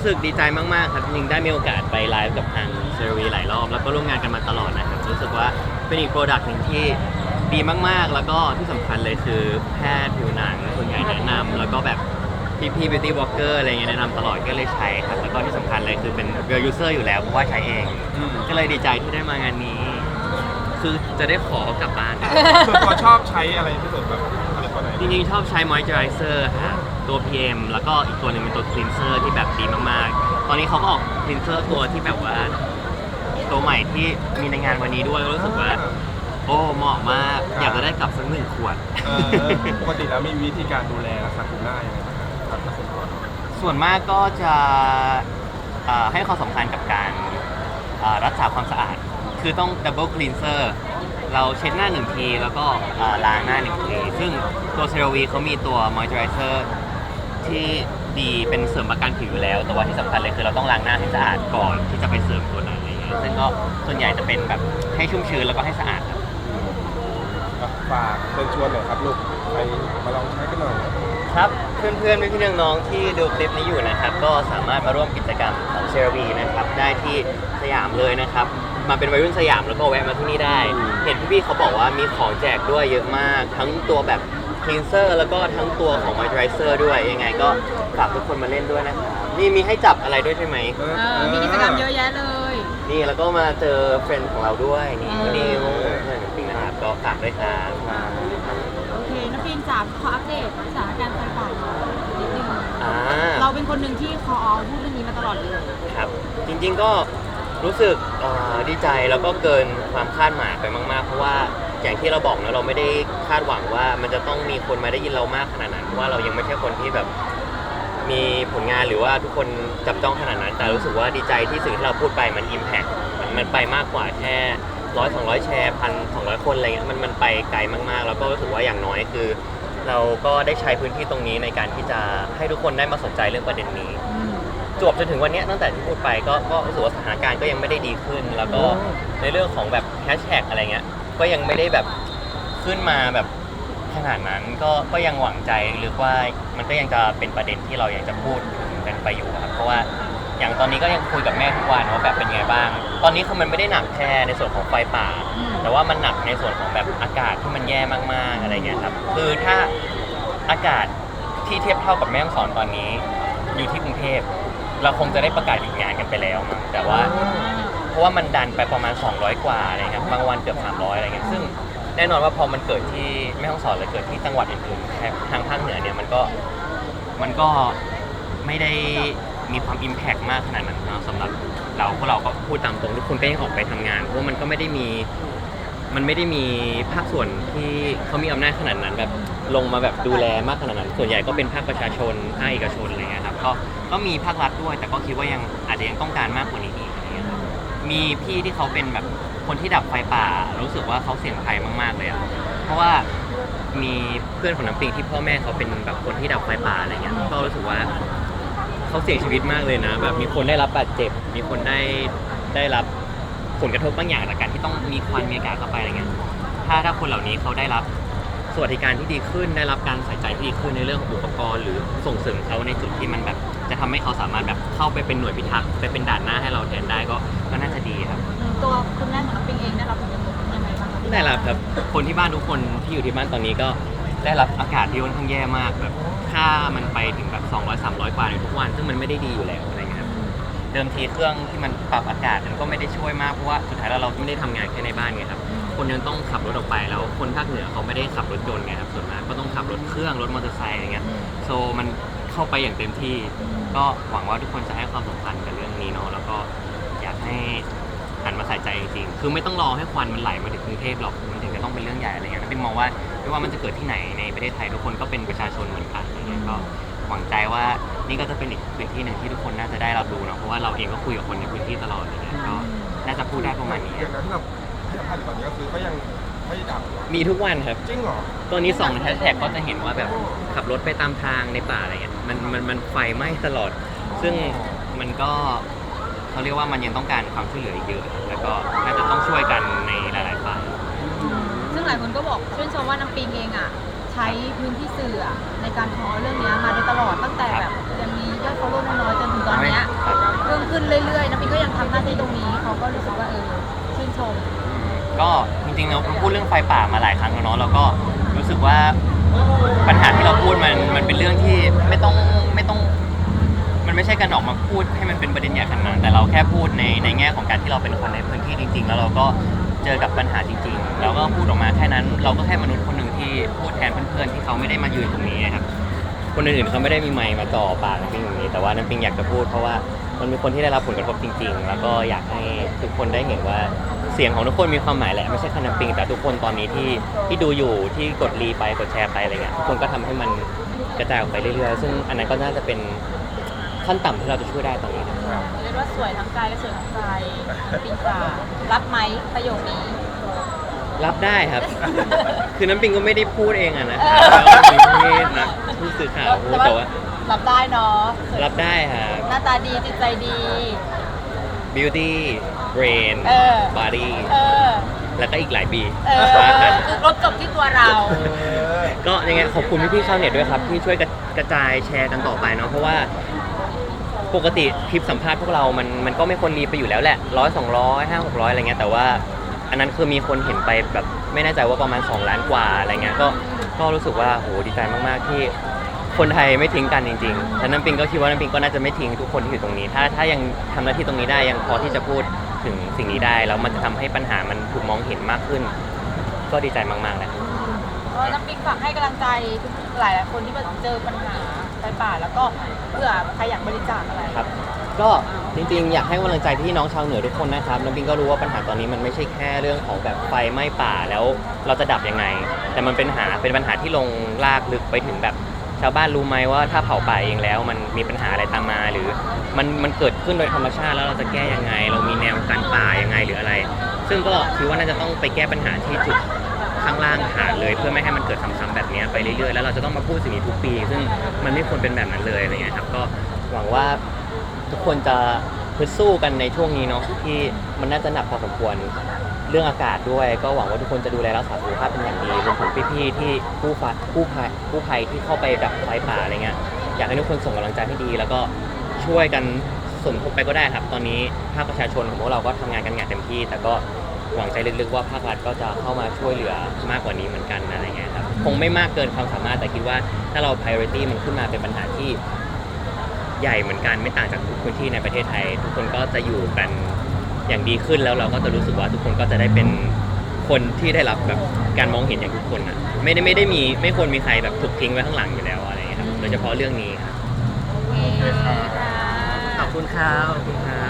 รู้สึกดีใจมาก ๆ ครับจริงๆได้มีโอกาสไปไลฟ์กับทางเซรวีหลายรอบ แล้วก็ร่วมงานกันมาตลอดนะครับ รู้สึกว่าเป็นอีกโปรดักต์หนึ่งที่ดีมาก ๆ แล้วก็ที่สำคัญเลยคือแพทย์ผิวหนังส่วนใหญ่แนะนำแล้วก็แบบพี่ๆ beauty walker อะไรเงี้ยแนะนำตลอดก็เลยใช้ครับ แล้วก็ที่สำคัญเลยคือเป็น real user อยู่แล้วเพราะว่าใช้เอง อืมก็เลยดีใจที่ได้มางานนี้ คือจะได้ขอกลับบ้าน ส่วนตัวชอบใช้อะไรที่สุดแบบอะไรตัวไหนจริงๆ ชอบใช้ moisturizer ฮะ ตัว PM แล้วก็อีกตัวหนึ่งเป็นตัว cleanser ที่แบบดีมากๆ ตอนนี้เขาก็ออก cleanser ตัวที่แบบว่า ตัวใหม่ที่มีในงานวันนี้ด้วยก็รู้สึกว่า โอ้เหมาะมากอยากจะได้กลับสักหนึ่งขวด เออปกติแล้วมีวิธีการดูแลรักษาผิวหน้ายังไงบ้างครับถ้าส่วนตัวส่วนมากก็จะเอ่อให้ความสำคัญกับการเอ่อรักษาความสะอาด คือต้อง double cleanser เราเช็ดหน้าหนึ่งที แล้วก็เอ่อล้างหน้าหนึ่งที ซึ่งตัวเซรวีเขามีตัว moisturizer ที่ดีเป็นเสริมประกันผิวอยู่แล้ว แต่ว่าที่สำคัญเลยคือเราต้องล้างหน้าให้สะอาดก่อนที่จะไปเสริมตัวนั้นอะไรเงี้ยซึ่งก็ส่วนใหญ่จะเป็นแบบให้ชุ่มชื้นแล้วก็ให้สะอาดครับอะฝากเชิญชวนหน่อยครับลูกไปมาลองใช้กันหน่อยครับเพื่อนๆพี่ๆน้องๆที่ดูคลิปนี้อยู่นะครับ ก็สามารถมาร่วมกิจกรรมของเซรวีนะครับได้ที่สยามเลยนะครับ มาเป็นวัยรุ่นสยามแล้วก็แวะมาที่นี่ได้ เห็นพี่ๆเขาบอกว่ามีของแจกด้วยเยอะมาก ทั้งตัวแบบค ลีนเซอร์แล้วก็ทั้งตัวของมอยเจอไรเซอร์ด้วยยังไงก็ฝากทุกคนมาเล่นด้วยนะครับนี่มีให้จับอะไรด้วยใช่ไหม เออเออมีกิจกรรมเยอะแยะเลย นี่แล้วก็มาเจอเฟรนด์ของเราด้วยนี่เออ นิวเพื่อนจริงๆนะครับก็ฝากด้วยครับโอเคน้ำปิงจ๋าขออัปเดตสถานการณ์ไฟป่าหน่อยนิดนึงอ่าเราเป็นคนหนึ่งที่คออพูดเรื่องนี้มาตลอดเลยครับ จริงๆก็รู้สึกเอ่อดีใจแล้วก็เกินความคาดหมายไปมาก ๆ เพราะว่า อย่างที่เราบอกนะเราไม่ได้คาดหวังว่ามันจะต้องมีคนมาได้ยินเรามากขนาดนั้นเพราะว่าเรายังไม่ใช่คนที่แบบมีผลงานหรือว่าทุกคนจับจ้องขนาดนั้น แต่รู้สึกว่าดีใจที่สิ่งที่เราพูดไปมันอิมแพ t มันมันไปมากกว่าแค่ร้อยสองร้อยแชร์พันสองร้อยคนอะไรเงี้ยมันมันไปไกลมากๆ แล้วก็รู้สึกว่าอย่างน้อยคือ เราก็ได้ใช้พื้นที่ตรงนี้ในการที่จะให้ทุกคนได้มาสนใจเรื่องประเด็นนี้อืมจวบจนถึงวันเนี้ยตั้งแต่ที่พูดไปก็ก็รู้สึกว่าสถานการณ์ก็ยังไม่ได้ดีขึ้น แล้วก็ในเรื่องของแบบแฮชแท็กอะไรเงี้ย ก็ยังไม่ได้แบบขึ้นมาแบบขนาดนั้นก็ก็ยังหวังใจหรือว่ามันก็ยังจะเป็นประเด็นที่เรายังจะพูดถึงกันไปอยู่ครับเพราะว่าอย่างตอนนี้ก็ยังคุยกับแม่ทุกวันว่าแบบเป็นไงบ้าง ตอนนี้คือมันไม่ได้หนักแค่ในส่วนของไฟป่าอืมแต่ว่ามันหนักในส่วนของแบบอากาศที่มันแย่มากๆอะไรเงี้ยครับคือถ้าอากาศที่เทียบเท่ากับแม่ฮ่องสอนตอนนี้ อยู่ที่กรุงเทพเราคงจะได้ประกาศหยุดงานกันไปแล้วมั้งแต่ว่าเพ ราะว่ามันดันไปประมาณ 200 กว่าอะไรเงี้ยบางวันเกือบ 300 อะไรเงี้ยซึ่งแน่นอนว่าพอมันเกิดที่แม่ฮ่องสอนหรือเกิดที่จังหวัดอื่นๆทางภาคเหนือเนี่ยมันก็มันก็ไม่ได้มีความอิมแพกมากขนาดนั้นนะสำหรับเราพวกเราก็พูดตามตรงทุกคนก็ยังออกไปทำงาน เพราะมันก็ไม่ได้มีมันไม่ได้มีภาคส่วนที่เขามีอำนาจขนาดนั้นแบบลงมาแบบดูแลมากขนาดนั้น ส่วนใหญ่ก็เป็นภาคประชาชนภาคเอกชนอะไรเงี้ยครับก็ก็มีภาครัฐด้วย แต่ก็คิดว่ายังอาจจะยังต้องการมากกว่านี้อีก มีพี่ที่เขาเป็นแบบคนที่ดับไฟป่า รู้สึกว่าเขาเสี่ยงภัยมาก ๆ เลยอะเพราะว่ามีเพื่อนของน้ำปิงที่พ่อแม่เขาเป็นแบบคนที่ดับไฟป่าอะไรเงี้ยก็รู้สึกว่าเขาเสี่ยงชีวิตมากเลยนะ แบบมีคนได้รับบาดเจ็บ มีคนได้ได้รับผลกระทบบางอย่างจากการที่ต้องมีควันมีอากาศเข้าไปอะไรเงี้ย ถ้าถ้าคนเหล่านี้เขาได้รับสวัสดิการที่ดีขึ้น ได้รับการใส่ใจที่ดีขึ้นในเรื่องของอุปกรณ์ หรือส่งเสริมเขาในจุดที่มันแบบ จะทำให้เขาสามารถแบบเข้าไปเป็นหน่วยพิทักษ์ไปเป็นด่านหน้าให้เราแทนได้ก็ ก็น่าจะดีครับ ตัวคุณแม่ของน้ำปิงเองได้รับผลกระทบยังไงบ้างคะได้รับครับ คนที่บ้านทุกคนที่อยู่ที่บ้านตอนนี้ก็ได้รับอากาศที่ค่อนข้างแย่มากแบบค่ามันไปถึงแบบ200 300กว่าในทุกวัน ซึ่งมันไม่ได้ดีอยู่แล้วอะไรเงี้ยครับเดิมทีเครื่องที่มันปรับอากาศมันก็ไม่ได้ช่วยมากเพราะว่าสุดท้ายแล้วเราไม่ได้ทำงานแค่ในบ้านไงครับ คนยังต้องขับรถออกไปแล้วคนภาคเหนือเขาไม่ได้ขับรถยนต์ไงครับส่วนมากก็ต้องขับรถเครื่องรถมอเตอร์ไซค์อะไรเงี้ยโซมันเข้าไปอย่างเต็มที่ ก็หวังว่าทุกคนจะให้ความสำคัญกับเรื่องนี้เนาะแล้วก็อยาก ให้หันมาใส่ใจจริงๆ คือไม่ต้องรอให้ควันมันไหลมาถึงกรุงเทพหรอก มันถึงจะต้องเป็นเรื่องใหญ่อะไรเงี้ยนะเป็นมองว่าไม่ว่ามันจะเกิดที่ไหนในประเทศไทยทุกคนก็เป็นประชาชนเหมือนกันอะไรเงี้ยก็หวังใจว่านี่ก็จะเป็นอีกพื้นที่หนึ่งที่ทุกคนน่าจะได้รับรู้เนาะเพราะว่าเราเองก็คุยกับคนในพื้นที่ตลอดอะไรเงี้ยก็น่าจะพูดได้ประมาณนี้ อย่างนั้นที่เราที่เราพลาดอยู่ตอนนี้ก็คือก็ยังไม่ดับเหรอมีทุกวันครับ จริงเหรอตัวนี้ส่องแฮชแท็กก็จะเห็นว่าแบบขับรถไปตามทางในป่าอะไรเงี้ยมันมันมันไฟไหม้ตลอด ซึ่งมันก็ เขาเรียกว่ามันยังต้องการความช่วยเหลืออีกเยอะ แล้วก็น่าจะต้องช่วยกันในหลายๆฝ่าย ซึ่งหลายคนก็บอกชื่นชมว่าน้ำปิงเองอะ ใช้พื้นที่สื่ออะในการท้อเรื่องเนี้ยมาโดยตลอดตั้งแต่แบบยังมียอดฟอลโล่น้อยๆจนถึงตอนเนี้ยคนาที่ตรงนี้เขาก็รู้สึกว่าเออชื่นชม ก็จริงๆเราพูดเรื่องไฟป่ามาหลายครั้งแล้วเนาะเราก็รู้สึกว่าปัญหาที่เราพูดมันมันเป็นเรื่องที่ไม่ต้องไม่ต้อง มันไม่ใช่การออกมาพูดให้มันเป็นประเด็นใหญ่ขนาดนั้นแต่เราแค่พูดในในแง่ของการที่เราเป็นคนในพื้นที่จริง ๆ แล้วเราก็เจอกับปัญหาจริงๆแล้วก็พูดออกมาแค่นั้น เราก็แค่มนุษย์คนหนึ่งที่พูดแทนเพื่อนๆที่เขาไม่ได้มายืนตรงนี้นะครับคนอื่นๆเขาไม่ได้มีไมค์มาจ่อปากน้ำปิงอย่างนี้ แต่ว่าน้ำปิงอยากจะพูดเพราะว่ามันมีคนที่ได้รับผลกระทบจริง ๆ แล้วก็อยากให้ทุกคนได้เห็นว่าเสียงของทุกคนมีความหมายแหละไม่ใช่แค่น้ำปิงแต่ทุกคนตอนนี้ที่ที่ดูอยู่ที่กดรีไปกดแชร์ไปอะไรเงี้ยทุกคนก็ทำให้มันกระจายออกไปเรื่อยๆ ซึ่งอันนั้นก็น่าจะเป็น ขั้นต่ำที่เราจะช่วยได้ตอนนี้นะครับเรียกว่าสวยทั้งกายและสวยทั้งใจปิงปลารับไหมประโยคนี้ รับได้ครับ คือน้ำปิงก็ไม่ได้พูดเองอะนะเอคอรับแล้วก็มีที่นักผู้สื่อข่าวพูดแต่ว่ารับได้เนาะสวยรับได้ครับ หน้าตาดีจิตใจดี beauty brain เออ body เออ แล้วก็อีกหลาย B เออว่ากัน คือครบจบที่ตัวเรา ก็ยังไงขอบคุณพี่ๆชาวเน็ตด้วยครับ ที่ช่วยกระกระจายแชร์กันต่อไปเนาะเพราะว่า ปกติคลิปสัมภาษณ์พวกเรา มันมันก็ไม่คนรีไปอยู่แล้วแหละร้อยสองร้อยห้าหกร้อยอะไรเงี้ยแต่ว่า อันนั้นคือมีคนเห็นไปแบบไม่แน่ใจว่าประมาณ 2 ล้านกว่าอะไรเงี้ยก็ก็รู้สึกว่าโหดีใจมากๆที่คนไทยไม่ทิ้งกันจริงๆ และน้ำปิงก็คิดว่าน้ำปิงก็น่าจะไม่ทิ้งทุกคนที่อยู่ตรงนี้ ถ้าถ้ายังทำหน้าที่ตรงนี้ได้ยังพอที่จะพูดถึงสิ่งนี้ได้แล้วมันจะทำให้ปัญหามันถูกมองเห็นมากขึ้น ก็ดีใจมากๆนะก็ น้ำปิงฝากให้กำลังใจทุกหลายคนที่เจอปัญหาไฟป่าแล้วก็เผื่อใครอยากบริจาคอะไรครับ ก็จริงๆ อยากให้กำลังใจพี่น้องชาวเหนือทุกคนนะครับน้ำปิงก็รู้ว่าปัญหาตอนนี้มันไม่ใช่แค่เรื่องของแบบไฟไหม้ป่าแล้วเราจะดับยังไง แต่มันเป็นหาเป็นปัญหาที่ลงลากลึกไปถึงแบบชาวบ้านรู้ไหมว่าถ้าเผาป่าเองแล้ว มันมีปัญหาอะไรตามมา หรือมันมันเกิดขึ้นโดยธรรมชาติแล้วเราจะแก้ยังไง เรามีแนวการป่ายังไงหรืออะไร ซึ่งก็คิดว่าน่าจะต้องไปแก้ปัญหาที่จุด ข้างล่างฐานเลย เพื่อไม่ให้มันเกิดซ้ำๆแบบนี้ไปเรื่อยๆแล้วเราจะต้องมาพูดสิ่งนี้ทุกปี ซึ่งมันไม่ควรเป็นแบบนั้นเลยอะไรเงี้ยครับก็หวังว่าทุกคนจะพึดสู้กันในช่วงนี้เนาะที่มันน่าจะหนักพอสมควรเรื่องอากาศด้วย ก็หวังว่าทุกคนจะดูแลรักษาสุขภาพเป็นอย่างดีรวมถึงพี่ๆที่กู้ภัยกู้ภัยกู้ภัยที่เข้าไปดับไฟป่าอะไรเงี้ยอยากให้ทุกคนส่งกำลังใจให้ดี แล้วก็ช่วยกันสมทบไปก็ได้ครับ ตอนนี้ภาคประชาชนของพวกเราก็ทำงานกันอย่างเต็มที่ แต่ก็ หวังใจลึกๆว่าภาครัฐก็จะเข้ามาช่วยเหลือมากกว่านี้เหมือนกันอะไรเงี้ยครับคงไม่มากเกินความสามารถแต่คิดว่าถ้าเรา priority มันขึ้นมาเป็นปัญหาที่ใหญ่เหมือนกันไม่ต่างจากทุกพื้นที่ในประเทศไทย ทุกคนก็จะอยู่กันอย่างดีขึ้นแล้วเราก็จะรู้สึกว่าทุกคนก็จะได้เป็นคนที่ได้รับแบบการมองเห็นอย่างทุกคนอะไม่ได้ไม่ได้มีไม่ควรมีใครแบบถูกทิ้งไว้ข้างหลังอยู่แล้วอะไรเงี้ยครับโดยเฉพาะเรื่องนี้ครับโอเคค่ะขอบคุณครับขอบคุณครับ